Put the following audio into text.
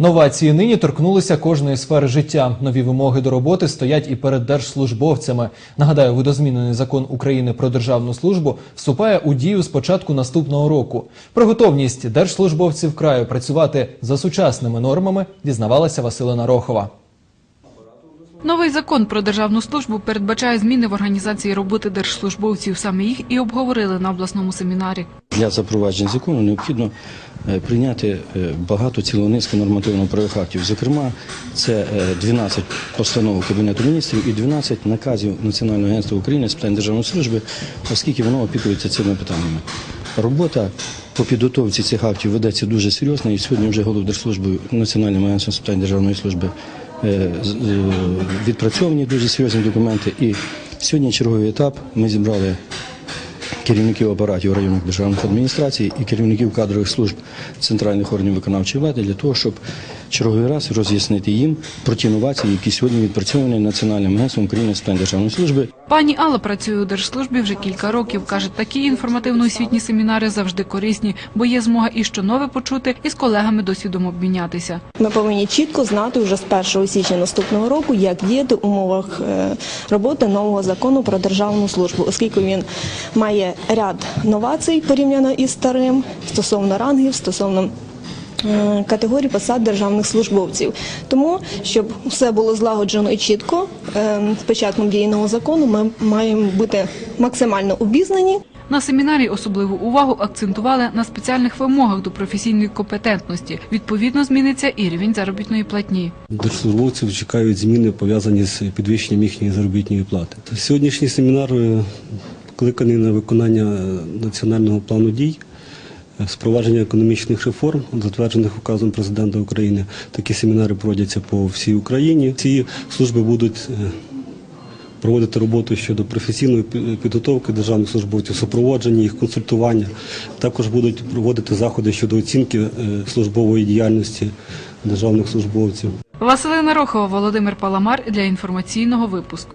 Новації нині торкнулися кожної сфери життя. Нові вимоги до роботи стоять і перед держслужбовцями. Нагадаю, видозмінений закон України про державну службу вступає у дію з початку наступного року. Про готовність держслужбовців краю працювати за сучасними нормами дізнавалася Василина Рохова. Новий закон про державну службу передбачає зміни в організації роботи держслужбовців. Саме їх і обговорили на обласному семінарі. Для запровадження закону необхідно е, прийняти е, багато цілу низку нормативно-правових актів. Зокрема, це е, 12 постанов Кабінету міністрів і 12 наказів Національного агентства України з питань державної служби, оскільки воно опікується цими питаннями. Робота по підготовці цих актів ведеться дуже серйозно, і сьогодні вже голов Держслужби Національним агентством з питань державної служби е, е, відпрацьовані дуже серйозні документи. І сьогодні черговий етап ми зібрали керівників апаратів районних державних адміністрацій і керівників кадрових служб центральних органів виконавчої влади для того, щоб черговий раз роз'яснити їм про ті новації, які сьогодні відпрацьовані Національним агентством України з питань державної служби. Пані Алла працює у держслужбі вже кілька років. каже, такі інформативно-освітні семінари завжди корисні, бо є змога і що нове почути, і з колегами досвідом обмінятися. Ми повинні чітко знати вже з 1 січня наступного року, як діяти в умовах е, роботи нового закону про державну службу, оскільки він має ряд новацій порівняно із старим стосовно рангів, стосовно е, категорій посад державних службовців. Тому, щоб все було злагоджено і чітко, е, з початком дії нового закону ми маємо бути максимально обізнані На семінарі особливу увагу акцентували на спеціальних вимогах до професійної компетентності. Відповідно, зміниться і рівень заробітної платні. Держслужбовців чекають зміни пов'язані з підвищенням їхньої заробітної плати. Сьогоднішній семінар е, кликаний на виконання е, національного плану дій, е, впровадження економічних реформ, затверджених указом президента України. Такі семінари проводяться по всій Україні. Ці служби будуть е, проводити роботу щодо професійної підготовки державних службовців, супроводження їх консультування. Також будуть проводити заходи щодо оцінки е, службової діяльності державних службовців. Василина Рохова, Володимир Паламар для інформаційного випуску.